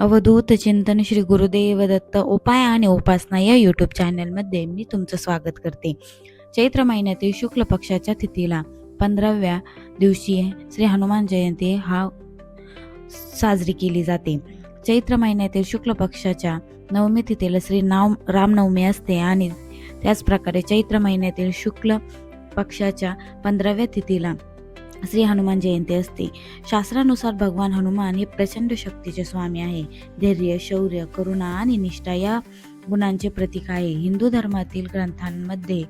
अवधूत चिंतन श्री गुरुदेव दत्त उपाय आणि उपासना या यूट्यूब चॅनलमध्ये मी तुमचं स्वागत करते. चैत्र महिन्यातील शुक्ल पक्षाच्या तिथीला पंधराव्या दिवशी श्री हनुमान जयंती हा साजरी केली जाते. चैत्र महिन्यातील शुक्ल पक्षाच्या नवमी तिथीला श्री नाव रामनवमी असते आणि त्याचप्रकारे चैत्र महिन्यातील शुक्ल पक्षाच्या पंधराव्या तिथीला श्री हनुमान जयंती असते. शास्त्रानुसार भगवान हनुमान हे प्रचंड शक्तीचे स्वामी आहे. धैर्य शौर्य करुणा आणि निष्ठा या गुणांचे प्रतीक आहे. हिंदू धर्मातील ग्रंथांमध्ये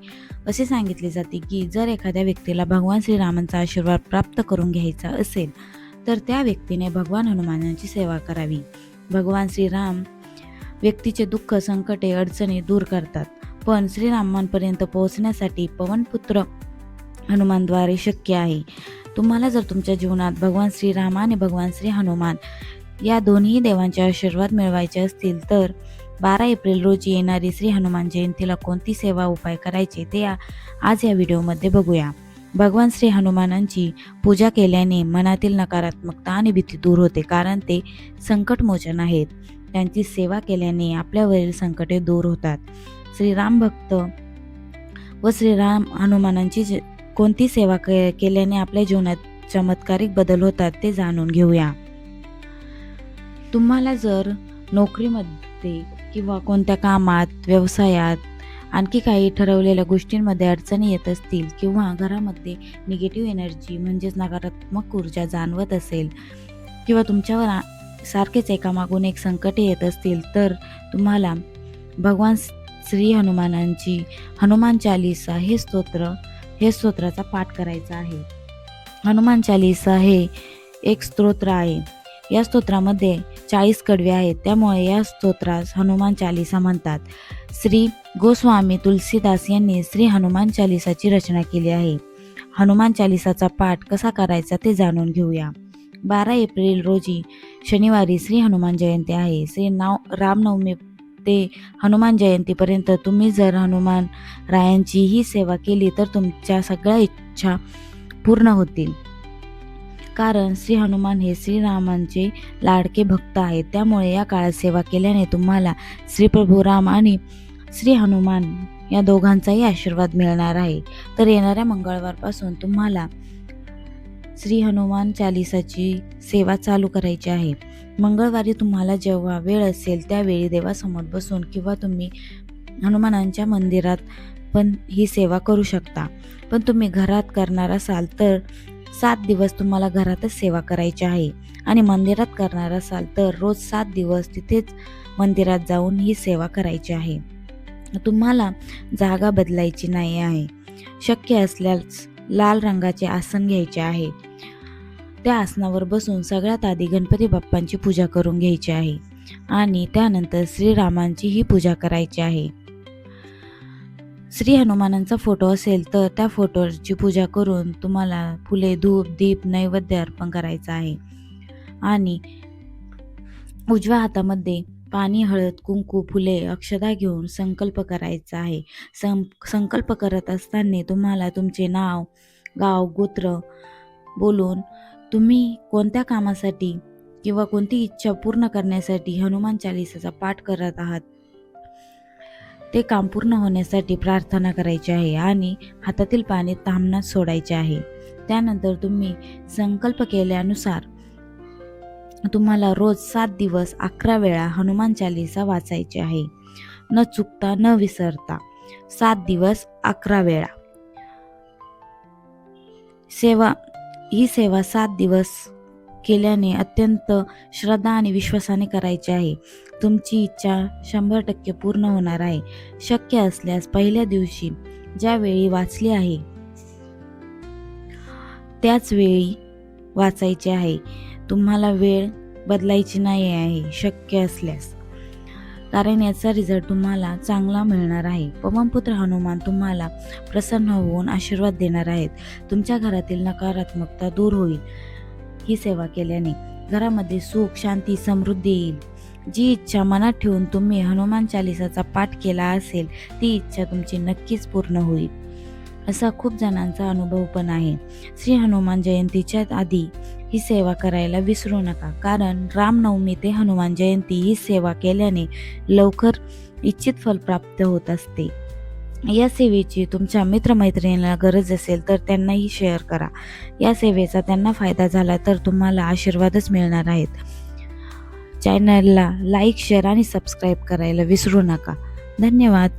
असे सांगितले जाते की जर एखाद्या व्यक्तीला भगवान श्रीरामांचा आशीर्वाद प्राप्त करून घ्यायचा असेल तर त्या व्यक्तीने भगवान हनुमानांची सेवा करावी. भगवान श्रीराम व्यक्तीचे दुःख संकटे अडचणी दूर करतात. पण श्रीरामांपर्यंत पोहोचण्यासाठी पवनपुत्र हनुमानद्वारे शक्य आहे. तुम्हाला जर तुमच्या जीवनात भगवान श्रीराम आणि भगवान श्री हनुमान या दोन्ही देवांचे आशीर्वाद मिळवायचे असतील तर बारा एप्रिल रोजी येणारी श्री हनुमान जयंतीला कोणती सेवा उपाय करायचे ते आज या व्हिडिओमध्ये बघूया. भगवान श्री हनुमानांची पूजा केल्याने मनातील नकारात्मकता आणि भीती दूर होते कारण ते संकटमोचन आहेत. त्यांची सेवा केल्याने आपल्यावरील संकटे दूर होतात. श्रीराम भक्त व श्रीराम हनुमानांची जे- कोणती सेवा के केल्याने आपल्या जीवनात चमत्कारिक बदल होतात ते जाणून घेऊया. तुम्हाला जर नोकरीमध्ये किंवा कोणत्या कामात व्यवसायात आणखी काही ठरवलेल्या गोष्टींमध्ये अडचणी येत असतील किंवा घरामध्ये निगेटिव्ह एनर्जी म्हणजेच नकारात्मक ऊर्जा जाणवत असेल किंवा तुमच्यावर सारखेच एकामागून एक संकटे येत असतील तर तुम्हाला भगवान श्री हनुमानांची हनुमान चालिसा हे स्तोत्र हे स्तोत्राचा पाठ करायचा आहे. हनुमान चालीसा हे एक स्तोत्र आहे. या स्तोत्रामध्ये चाळीस कडवे आहेत. त्यामुळे या स्तोत्रास हनुमान चालीसा म्हणतात. श्री गोस्वामी तुलसीदास यांनी श्री हनुमान चालीसाची रचना केली आहे. हनुमान चालीसाचा पाठ कसा करायचा ते जाणून घेऊया. बारा एप्रिल रोजी शनिवारी श्री हनुमान जयंती आहे. श्री नाव रामनवमी ते हनुमान जयंतीपर्यंत तुम्ही जर हनुमान रायांची ही सेवा केली तर तुमच्या सगळ्या इच्छा पूर्ण होतील. कारण श्री हनुमान हे श्रीरामांचे लाडके भक्त आहेत. त्यामुळे या काळात सेवा केल्याने तुम्हाला श्री प्रभू राम आणि श्री हनुमान या दोघांचाही आशीर्वाद मिळणार आहे. तर येणाऱ्या मंगळवारपासून तुम्हाला श्री हनुमान चालिसाची सेवा चालू करायची आहे. मंगळवारी तुम्हाला जेव्हा वेळ असेल त्यावेळी देवासमोर बसून किंवा तुम्ही हनुमानांच्या मंदिरात पण ही सेवा करू शकता. पण तुम्ही घरात करणार असाल तर सात दिवस तुम्हाला घरातच सेवा करायची आहे. आणि मंदिरात करणार असाल तर रोज सात दिवस तिथेच मंदिरात जाऊन ही सेवा करायची आहे. तुम्हाला जागा बदलायची नाही आहे. शक्य असल्यास लाल रंगाचे आसन घ्यायचे आहे. त्या आसनावर बसून सगळ्यात आधी गणपती बाप्पांची पूजा करून घ्यायची आहे आणि त्यानंतर श्रीरामांची ही पूजा करायची आहे. श्री हनुमानांचा फोटो असेल तर त्या फोटोची पूजा करून तुम्हाला फुले धूप दीप नैवेद्य अर्पण करायचं आहे. आणि उजव्या हातामध्ये पाणी हळद कुंकू फुले अक्षदा घेऊन संकल्प करायचा आहे. सं संकल्प करत असताना तुम्हाला तुमचे नाव गाव गोत्र बोलून तुम्ही कोणत्या कामासाठी किंवा कोणती इच्छा पूर्ण करण्यासाठी हनुमान चालिसाचा पाठ करत आहात? ते काम पूर्ण होण्यासाठी प्रार्थना करायची आहे आणि हातातील पाणी तांबणात सोडायचे आहे. त्यानंतर तुम्ही संकल्प केल्यानुसार तुम्हाला रोज सात दिवस अकरा वेळा हनुमान चालिसा वाचायची आहे. न चुकता न विसरता. सात दिवस अकरा वेळा. सेवा ही सेवा सात दिवस केल्याने अत्यंत श्रद्धा आणि विश्वासाने करायची आहे. तुमची इच्छा शंभर टक्के पूर्ण होणार आहे. शक्य असल्यास पहिल्या दिवशी ज्यावेळी वाचली आहे त्याच वेळी वाचायचे आहे. तुम्हाला वेळ बदलायची नाही आहे शक्य असल्यास. कारण याचा रिझल्ट तुम्हाला चांगला मिळणार आहे. पवनपुत्र हनुमान तुम्हाला प्रसन्न होऊन आशीर्वाद देणार आहेत. तुमच्या घरातील नकारात्मकता दूर होईल. ही सेवा केल्याने घरामध्ये सुख शांती समृद्धी येईल. जी इच्छा मनात ठेवून तुम्ही हनुमान चालिसाचा पाठ केला असेल ती इच्छा तुमची नक्कीच पूर्ण होईल. असा खूप जणांचा अनुभव पण आहे. श्री हनुमान जयंतीच्या आधी ही सेवा करायला विसरू नका. कारण रामनवमी ते हनुमान जयंती ही सेवा केल्याने लवकर इच्छित फल प्राप्त होत असते. या सेवेची तुमच्या मित्रमैत्रिणीला गरज असेल तर त्यांनाही शेअर करा. या सेवेचा त्यांना फायदा झाला तर तुम्हाला आशीर्वादच मिळणार आहेत. चॅनलला लाईक शेअर आणि सबस्क्राईब करायला विसरू नका. धन्यवाद.